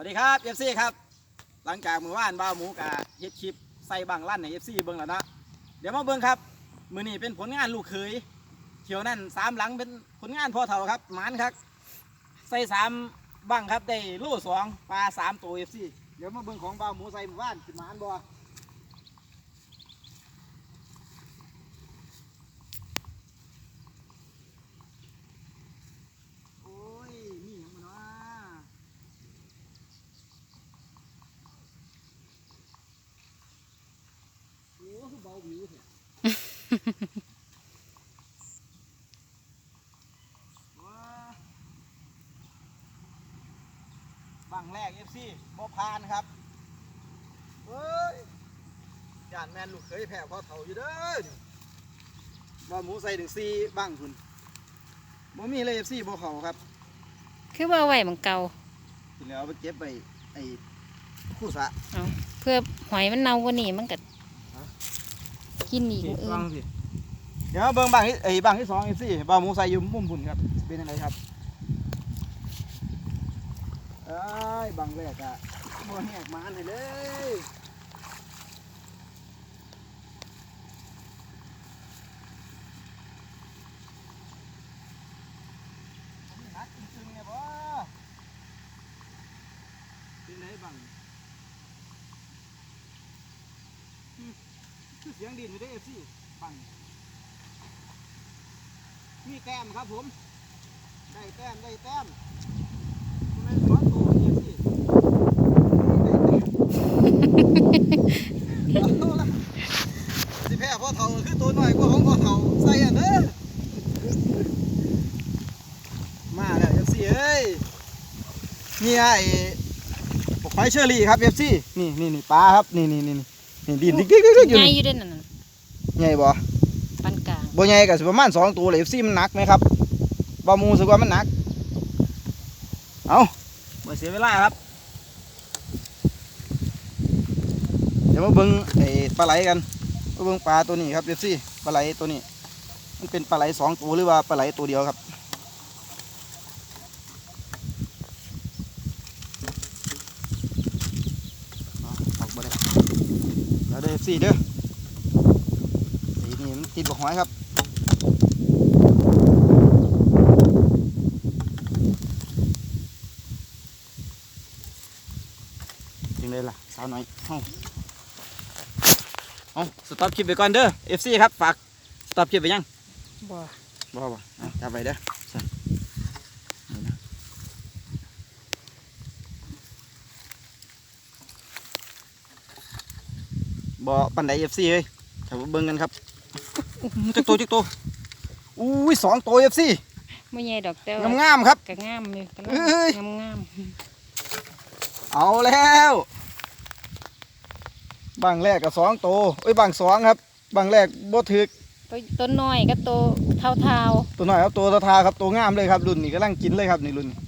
วัสดีครับเอฟซีครับ หลังจากมือว่านบ้าหมูกะเฮ็ดคลิปใส่บังลั่นในเอฟซีเบิ้งแล้วนะเดี๋ยวมาเบิ้งครับ มือนี้เป็นผลงานลูกเขยเที่ยวนั่นสามหลังเป็นผลงานพ่อเถ่าครับหมานครับ ใส่สามบังครับได้ลูสองปลาสามตัวเอฟซีเดี๋ยวมาเบิ้งของบ้าหมูใส่มือว่านสิหมานบ่โอ้ยนี่หยังมันวะ โอ้คือเบาวิวเถอะ ว้าบั งแรกเอฟซีบ่พานครับเฮ้ยยานแมนลูกเคยแพ้พ่อเฒ่าอยู่เด้อนี่บ่หมูใส่ถึงซีบังคุณบ่มีเลยเอฟซีบ่เขาครับ คือว่าไหวมังเก่าทีแล้วไปเก็บไปไอ้คู่สะเอาเพื่อหอยมันเน่ากว่านี้มันก็กินอีกมื้ออื่นสิเดี๋ยวมาเบิ่งบังที่ไอ้บังที่สองเอฟซีบ่หมูใส่อยู่มุมพุ่นครับเป็นยังไงครับ เอ้ยบังแรกอะบ่แหกมานให้เลยนักจริงๆเนี่ยบ่เป็นไงบังอืมคือเสียงดินอยู่ได้เอฟซีบังมีแต้มครับผม ได้แต้มได้แต้มคุณแม่ขอตัวเอฟซีเอาละสิ แพ้พ่อเฒ่าคือตัวน้อยกว่าของพ่อเฒ่าใส่อันเด้อมาแล้วเอฟซีเอ้ยนี่ไอ้ปกไฟเชอรี่ครับเอฟซีนี่นี่นี่ปลาครับนี่นี่นี่นี่นี่ดินดิ๊กดิ๊กดิ๊กดิ๊กอยู่ใหญ่นี่อยู่เด้นั่นน่ะใหญ่บ่ปานกลางบ่ใหญ่ก็สิประมาณสองตัวเลยเอฟซีมันหนักไหมครับบ่หมูสึกว่ามันหนักเอาบ่เสียเวลาครับเดี๋ยวมาเบิ่งไอ้ปลาไหลกันมา เบิ่งปลาตัวนี้ครับเอฟซีปลาไหลตัวนี้ มันเป็นปลาไหลสองตัวหรือว่าปลาไหลตัวเดียวครับเอาออกบ่ได้เดี๋ยวเด้อเอฟซีเด้อไอ้นี่มันติดบกหอยครับยังไงล่ะสาวน่อยเอ้า เอาสต็อปคลิปไปก่อนเด้อ FC ครับฝากสต็อปคลิปไปยังบ่บ่บ่เอาจับไปเด้อใส่เอานะบ่ปันได FC เฮ้ยถ้าเบิ่งกันครับอู้หูจักตัวจักตัวอุ้ยสองตัว FC บ่ใหญ่ดอกแต่ว่างามๆครับก็งามอยู่กำเอ้ยลังงามเอาแล้ว บางแรกกับสองโตวเอ้ยบางสองครับ บางแรกบ่ถึกๆตัวต้นน้อยก็โตเท่าตัวหน่อยครับตัวตะทาครับตัวงามเลยครับรุ่นนี้กำลังกินเลยครับนี่รุ่นนี้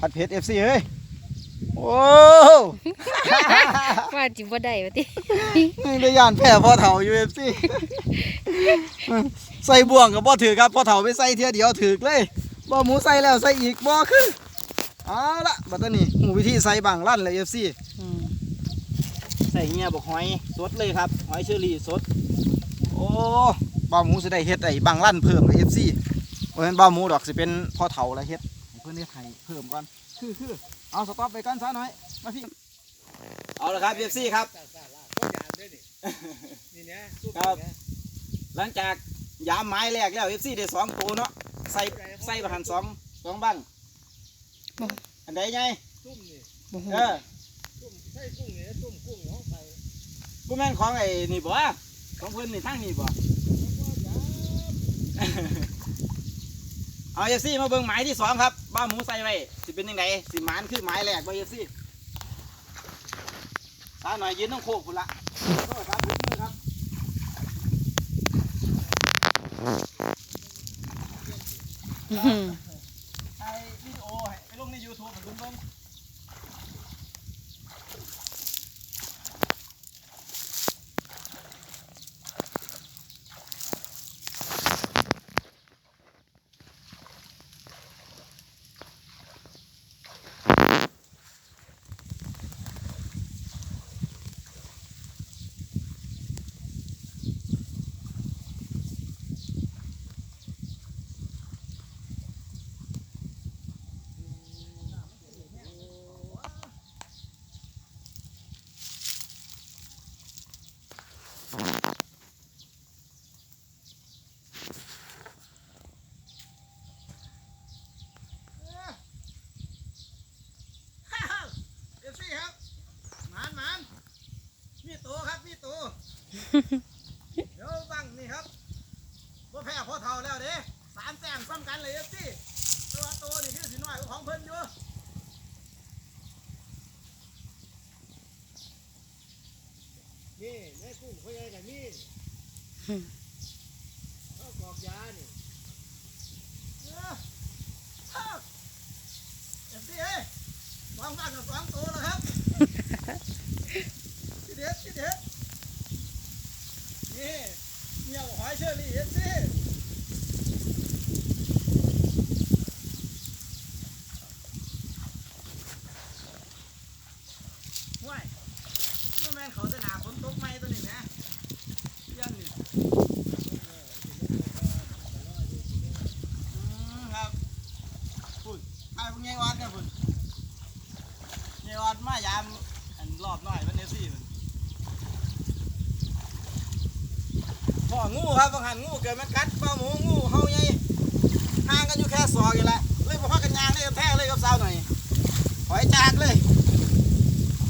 ผัดเผ็ดเอฟซีเฮ้ยโอ้ๆว่าจิบ่ได้ว่าติยได้ยานแพ้พ่อเฒ่าอยู่เอฟซีใส่บ่วงกับบ่ถือครับพ่อเฒ่าไปใส่เทียเดียวถือเลยบ่หมูใส่แล้วใส่อีกบ่คือเอาละบัดนี้หูวิธีใส่บางลั่นเลยเอฟซีอืมใส่เงี้ยบอกหอยสดเลยครับหอยเชอรี่สด โอ้บ้าหมูจะได้เฮ็ดไอ้บางลั่นเพิ่มเลยเอฟซีเพราะฉะนั้นบ้าหมูดอกสิเป็นพ่อเฒ่าแล้วเฮ็ดให้เพื่อนเฮ็ดไห้เพิ่มก่อนคือคือเอาสต็อปไปก่อนซะหน่อยมาพี่เอาละครับเอฟซีครับครับ หลังจากยามไม้แรกแล้วเอฟซีได้สองตัวเนาะใส่ใส่ประหันสองสองบังอันใดไงซุ่มนี่บ่ฮู้เออ กูแม่นของไอ้นี่บ่ของเพิ่นนี่ทั้งนี่บ่เอาเอฟซีมาเบิ่งหมายที่สองครับบ้าหมูใส่ไว้สิเป็นยังไงสิหมานคือหมายแรกบ่เอฟซีตาหน่อยยืนต้องโคกพุ่นละโทษครับมือครับถ่ายวิดีโอให้ไปลงใน YouTube ให้คุณเบิ่ง เดี๋ยวบังนี่ครับว่าแพ้พอเท่าแล้วเด้สามแต้มซ้ำกันเลยเอฟซีตัวโตนี่คือสิน้อยกว่าของเพิ่นอยู่นี่ในกุ้งเขาใหญ่กับนี่เขากรอกยานี่ เออเอ้าเอฟซีเอ้ยสองบังกับสองตัวแล้วครับทีเด็ดทีเด็ดนี่เมี่ยวหอยเชอรี่เอฟซีห่วยเมื่อแม่นเขาจะหนาฝนตกไหมตัวนี้นะเรื่องนี่ อืมครับพุ่นไอ้พวกไงวัดเนี่ยพุ่นไงวัดมายามอันรอบน้อยมันเนซี่มันพ่ องูครับบางหันงูเกิดมันกัดเป้าหมูงูเฮาใหญ่ห่างกันอยู่แค่ศอกอยู่แหละเลยพักกันยางเลยแท้เลยกับสาวหน่อยหอยจากเลย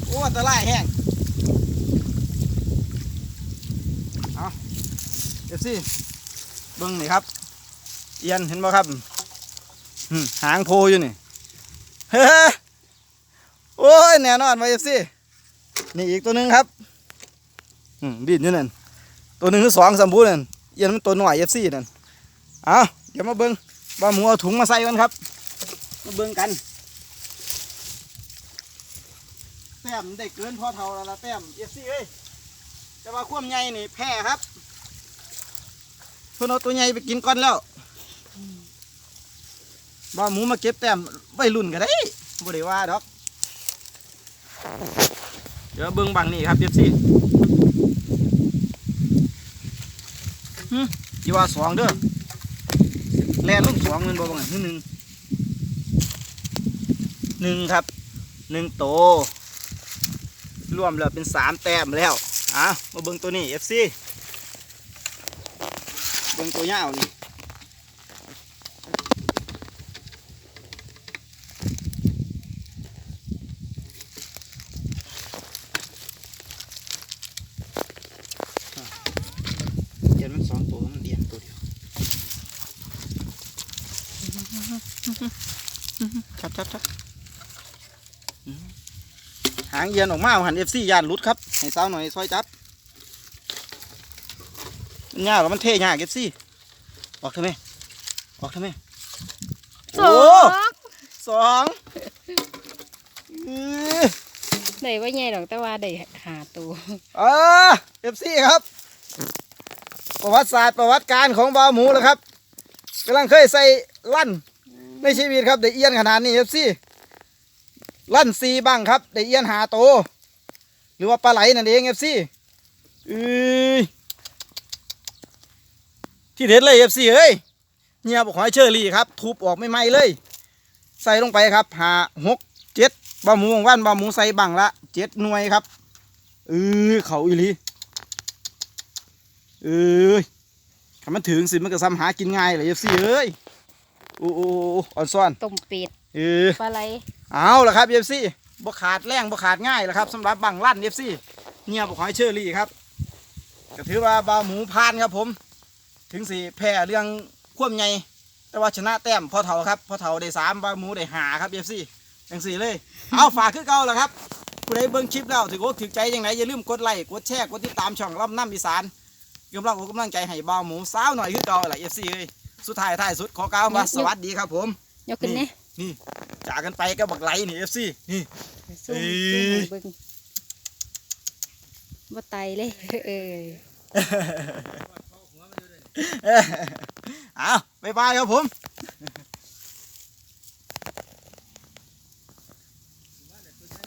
โอ้อันตรายแห้งเอาเอฟซีเบิ่งนี่ครับเอียนเห็นบ่ครับหางโพอยู่นี่เฮ้ยโอ้ยแน่นอนไว้สินี่อีกตัวหนึ่งครับบินอยู่นั่น ตัวหนึ่งคือสองสมบูรณ์นั่นเอียนมันตัวหน่อยเอฟซีนั่นเอาเดี๋ยวมาเบิ้งบ่าหมูเอาถุงมาใส่กันครับ มาเบิ้งกันแต้มได้เกินพอเท่าแล้วละแต้มเอฟซีเอ้ยแต่ว่าความใหญ่นี่แพ้ครับเพื่อนเอาตัวใหญ่ไปกินก่อนแล้วบ่าหมูมาเก็บแต้มไว้รุ่นก็ได้บ่ได้ว่าดอก เดี๋ยวเบิ่งบังนี่ครับเอฟซี ยี่ว่าสองเด้อแล่นลูกสองเงินบ่บังหนึ่งหนึ่งครับหนึ่งโต รวมแล้วเป็นสามแต้มแล้วอะมาเบิ่งตัวนี้เอฟซีเบิ่งตัวยาวนี่เดียนมันสองตัวมันเดียนตัวเดียว ชับชับชับอืมหางเยียนออกมาหันเอฟซียานหลุดครับ ให้สาวหน่อยซอยจับมันยากแล้วมันเท่ยากเอฟซีออกทำไมออกทำไมสอโอ้งสองอื้อได้ว่าใหญ่ดอกแต่ว่าได้หาตัวเออเอฟซีครับ ประวัติศาสตร์ประวัติการของบาวหมูแล้วครับกำลังเคยใส่ลั่น ในชีวิตครับได้เอียนขนาดนี้เอฟซีลั่นซีบ้างครับได้เอียนหาโต หรือว่าปลาไหลนั่นเองเอฟซีอือที่เด็ดเลยเอฟซีเอ้ยเนี่ยบอกหอยเชอรี่ครับทุบออกไม่ไหมเลย ใส่ลงไปครับหาหกเจ็ดบะหมูของว่านบะหมูใส่บังละเจ็ดหน่วยครับเออเขาอีลีเออถ้ามันถึงสิมันก็ซ้ำหากินง่ายเลยเอฟซีเอ้ย อ้โอ้โอ้อ่อนซ้อนต้มเป็ดเออปลาไหลเอาละครับเอฟซีบ่ขาดแรงบ่ขาดง่ายแล้วครับสำหรับบังลั่นเอฟซีเนี่ยบอกหอยเชอรี่ครับก็ถือว่าบะหมูพานครับผม ถึงสี่แพ้เรื่องควมใหญ่แต่ว่าชนะแต้มพอเท่าครับพอเท่าได้สามบะหมูได้หาครับเอฟซีจังสี่เลย เอาฝากคือเก่าแล้วครับผู้ใดเบิ่งคลิปแล้วถือโอกถือใจยังไงอย่าลืมกดไลค์กดแชร์กดติดตามช่องล่ำน้ำอีสานกำลังอกกำลังใจให้บ่าวหมูสาวหน่อยคือเก่าแหละเอฟซีเอ้ย สุดท้ายท้ายสุดขอกล่าวมาสวัสดีครับผมยกขึ้นเนี่ยนี่จากกันไปก็บักไหลนี่เอฟซีนี่ซุ่มเอ้ยซุ่มให้เบิ่งบ่ไตเลยเออเอาบ๊ายบายครับผม